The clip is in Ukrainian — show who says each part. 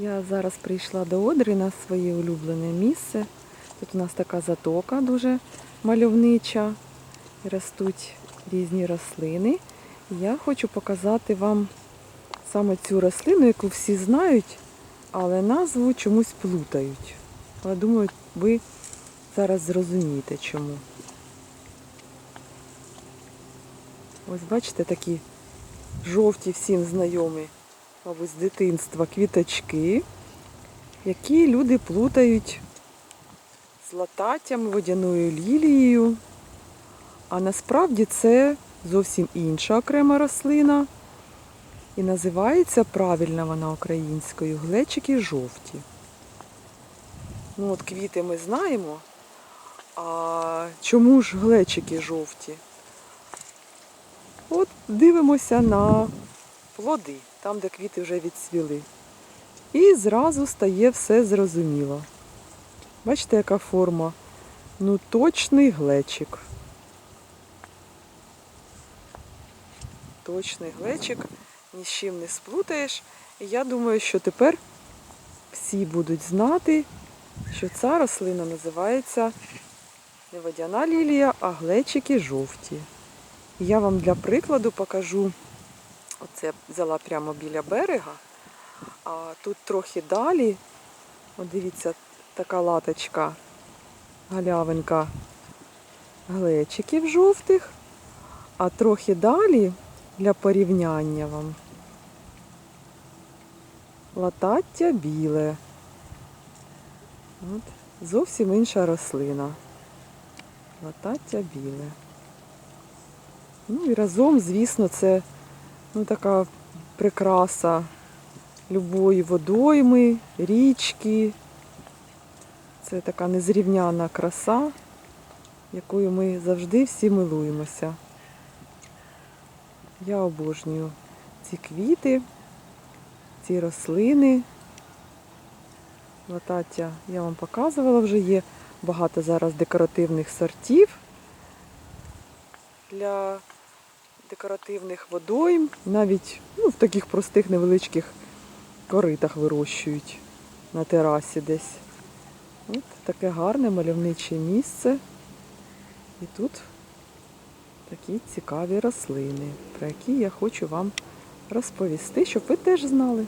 Speaker 1: Я зараз прийшла до Одри на своє улюблене місце. Тут у нас така затока дуже мальовнича. Ростуть різні рослини. Я хочу показати вам саме цю рослину, яку всі знають, але назву чомусь плутають. Але думаю, ви зараз зрозумієте чому. Ось бачите такі жовті всім знайомі, мабуть, з дитинства квіточки, які люди плутають з лататтям, водяною лілією. А насправді це зовсім інша окрема рослина. І називається правильно вона українською глечики жовті. Ну от квіти ми знаємо. А чому ж глечики жовті? От дивимося на плоди, там, де квіти вже відцвіли. І зразу стає все зрозуміло. Бачите, яка форма? Ну, точний глечик. Точний глечик, ні з чим не сплутаєш. І я думаю, що тепер всі будуть знати, що ця рослина називається не водяна лілія, а глечики жовті. Я вам для прикладу покажу, оце я взяла прямо біля берега, а тут трохи далі, от дивіться, така латочка, галявинка глечиків жовтих, а трохи далі для порівняння вам латаття біле. От, зовсім інша рослина. Латаття біле. Ну і разом, звісно, це ну, така прикраса любої водойми, річки. Це така незрівняна краса, якою ми завжди всі милуємося. Я обожнюю ці квіти, ці рослини. Латаття я вам показувала вже є багато зараз декоративних сортів для декоративних водойм, навіть ну, в таких простих невеличких коритах вирощують на терасі десь. От таке гарне мальовниче місце. І тут такі цікаві рослини, про які я хочу вам розповісти, щоб ви теж знали.